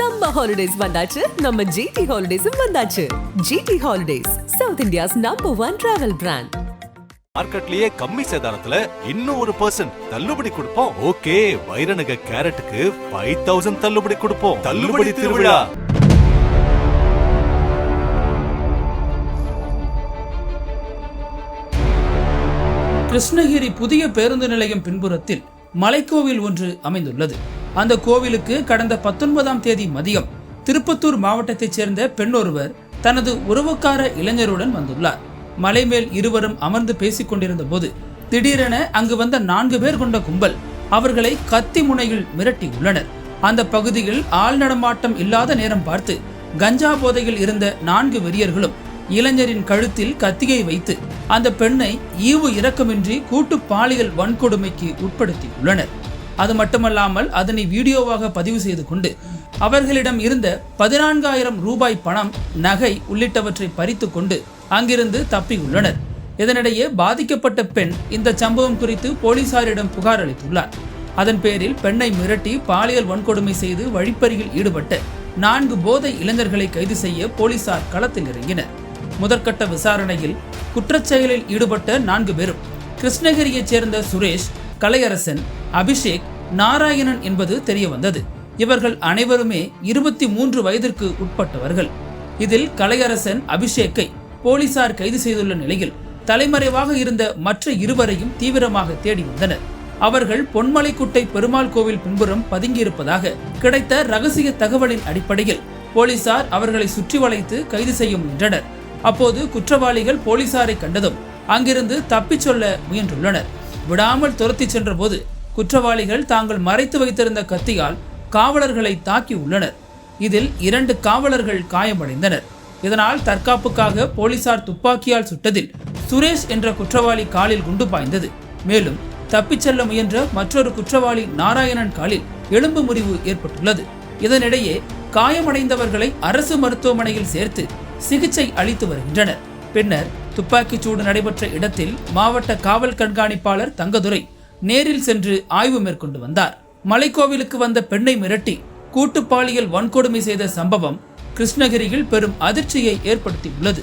Summer holidays வந்தாச்சு. நம்ம GT ஹாலிடேஸும் வந்தாச்சு. GT holidays south India's number one travel brand மார்க்கெட்லயே கம்மி சேதாரத்துல இன்னும் ஒரு பர்சன்ட் தள்ளுபடி கொடுப்போம். ஓகே வைரநக கேரட்டுக்கு ஃபைவ் தௌசண்ட் தள்ளுபடி கொடுப்போம். தள்ளுபடி திருவிழா. கிருஷ்ணகிரி புதிய பேருந்து நிலையம் பின்புறத்தில் மலைக்கோவில் ஒன்று அமைந்துள்ளது. அந்த கோவிலுக்கு கடந்த பத்தொன்பதாம் தேதி மதியம் திருப்பத்தூர் மாவட்டத்தைச் சேர்ந்த பெண்ணொருவர் தனது உறவுக்கார இளைஞருடன் வந்துள்ளார். மலை மேல் இருவரும் அமர்ந்து பேசிக் கொண்டிருந்த போது திடீரென அங்கு வந்த நான்கு பேர் கொண்ட கும்பல் அவர்களை கத்தி முனையில் மிரட்டி உள்ளனர் அந்த பகுதியில் ஆள் நடமாட்டம் இல்லாத நேரம் பார்த்து கஞ்சா போதையில் இருந்த நான்கு வெறியர்களும் இளைஞரின் கழுத்தில் கத்தியை வைத்து அந்த பெண்ணை ஈவு இரக்கமின்றி கூட்டு பாலியல் வன்கொடுமைக்கு உட்படுத்தியுள்ளனர். அது மட்டுமல்லாமல் அதனை வீடியோவாக பதிவு செய்து கொண்டு அவர்களிடம் இருந்த பதினான்காயிரம் ரூபாய் பணம் நகை உள்ளிட்டவற்றை பறித்து கொண்டு அங்கிருந்து தப்பியுள்ளனர் இதனிடையே பாதிக்கப்பட்ட பெண் இந்த சம்பவம் குறித்து போலீசாரிடம் புகார் அளித்துள்ளார். அதன் பேரில் பெண்ணை மிரட்டி பாலியல் வன்கொடுமை செய்து வழிப்பறியில் ஈடுபட்ட நான்கு போதை இளைஞர்களை கைது செய்ய போலீசார் களத்தில் இறங்கினர். முதற்கட்ட விசாரணையில் குற்றச்செயலில் ஈடுபட்ட நான்கு பேரும் கிருஷ்ணகிரியைச் சேர்ந்த சுரேஷ் கலையரசன் அபிஷேக் நாராயணன் என்பது தெரிய வந்தது இவர்கள் அனைவருமே இருபத்தி மூன்று வயதிற்கு உட்பட்டவர்கள். இதில் கலையரசன் அபிஷேக்கை போலீசார் கைது செய்துள்ள நிலையில் தலைமறைவாக இருந்த மற்ற இருவரையும் தீவிரமாக தேடி வந்தனர். அவர்கள் பொன்மலைக்குட்டை பெருமாள் கோவில் பின்புறம் பதுங்கியிருப்பதாக கிடைத்த ரகசிய தகவலின் அடிப்படையில் போலீசார் அவர்களை சுற்றி வளைத்து கைது செய்ய முயன்றனர். அப்போது குற்றவாளிகள் போலீசாரை கண்டதும் அங்கிருந்து தப்பிச் சொல்ல முயன்றுள்ளனர். விடாமல் துரத்தி சென்றபோது குற்றவாளிகள் தாங்கள் மறைத்து வைத்திருந்த கத்தியால் காவலர்களை தாக்கி உள்ளனர். இதில் இரண்டு காவலர்கள் காயமடைந்தனர். இதனால் தற்காப்புக்காக போலீசார் துப்பாக்கியால் சுட்டதில் சுரேஷ் என்ற குற்றவாளி காலில் குண்டு பாய்ந்தது. மேலும் தப்பிச் செல்ல முயன்ற மற்றொரு குற்றவாளி நாராயணன் காலில் எலும்பு முறிவு ஏற்பட்டுள்ளது. இதனிடையே காயமடைந்தவர்களை அரசு மருத்துவமனையில் சேர்த்து சிகிச்சை அளித்து வருகின்றனர். பின்னர் துப்பாக்கிச் சூடு நடைபெற்ற இடத்தில் மாவட்ட காவல் கண்காணிப்பாளர் தங்கதுரை நேரில் சென்று ஆய்வு மேற்கொண்டு வந்தார். மலைக்கோவிலுக்கு வந்த பெண்ணை மிரட்டி கூட்டு பாலியல் வன்கொடுமை செய்த சம்பவம் கிருஷ்ணகிரியில் பெரும் அதிர்ச்சியை ஏற்படுத்தியுள்ளது.